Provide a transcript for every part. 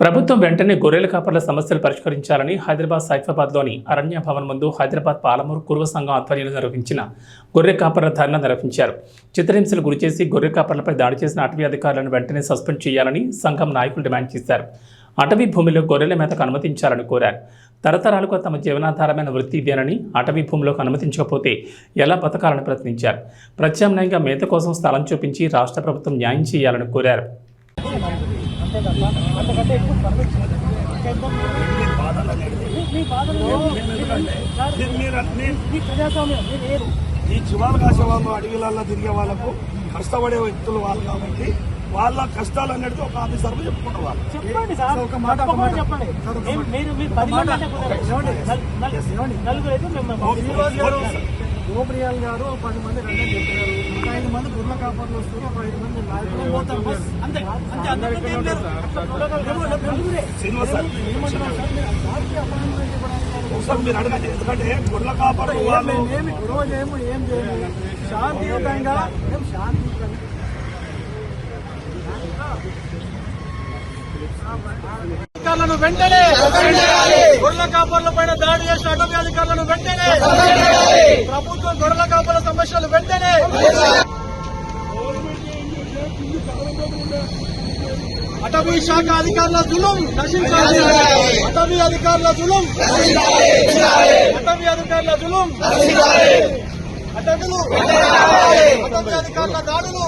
ప్రభుత్వం వెంటనే గొర్రెల కాపర్ల సమస్యలు పరిష్కరించాలని హైదరాబాద్ సైఫాబాద్లోని అరణ్య భవన్ ముందు హైదరాబాద్ పాలమూరు కురువ సంఘం ఆధ్వర్యంలో నిర్వహించిన గొర్రె కాపర్ల ధర్నా నిర్వహించారు. చిత్రహింసలు గురిచేసి గొర్రె కాపర్లపై దాడి చేసిన అటవీ అధికారులను వెంటనే సస్పెండ్ చేయాలని సంఘం నాయకులు డిమాండ్ చేశారు. అటవీ భూమిలో గొర్రెల మేతకు అనుమతించాలని కోరారు. తరతరాలుగా తమ జీవనాధారమైన వృత్తి ఇదేనని అటవీ భూమిలోకి అనుమతించకపోతే ఎలా బతకాలని ప్రశ్నించారు ప్రత్యామ్నాయంగా మేత కోసం స్థలం చూపించి రాష్ట్ర ప్రభుత్వం న్యాయం చేయాలని కోరారు. అంతే తప్ప అంతకంటే ఎక్కువ పర్మిషన్ మీ బాధలు ప్రజాస్వామ్యం మీరు ఈ చివాలు కాసే వాళ్ళు అడవిలలో తిరిగే వాళ్ళకు కష్టపడే వ్యక్తులు వాళ్ళు కాబట్టి వాళ్ళ కష్టాలు అనేది ఒక ఆఫీసర్ చెప్పుకుంటారు వాళ్ళు. చెప్పండి సార్. ఒక మాట. చెప్పండి. మీరు మీరు పది మంది నలుగురు అయితే మేము గోప్రియాల్ గారు పది మంది రండి చెప్పారు. ఒక ఐదు మంది గుర్ల కాపాడులు వస్తారు ఒక ఐదు మంది శాంతియుతంగా మేము శాంతియుతంగా? అధికారులను వెంటనే గొర్రెల కాపర్ల పైన దాడి చేసిన అటవీ అధికారులను వెంటనే ప్రభుత్వం గొర్రెల కాపుల సమస్యలు వెంటనే అటవీ శాఖ అధికారుల దులం నశించాలి. అటవీ అధికారుల దులం అటవీ అధికారుల దులం అటవీలు అటవీ అధికారుల దాడులు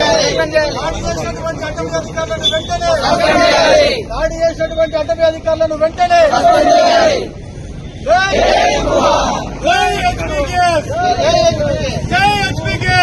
దాడి చేసినటువంటి అటవీ అధికారులను వెంటనే దాడి చేసినటువంటి అటవీ అధికారులను వెంటనే ಜೈ ಎಚ್ ಪಿಗೆ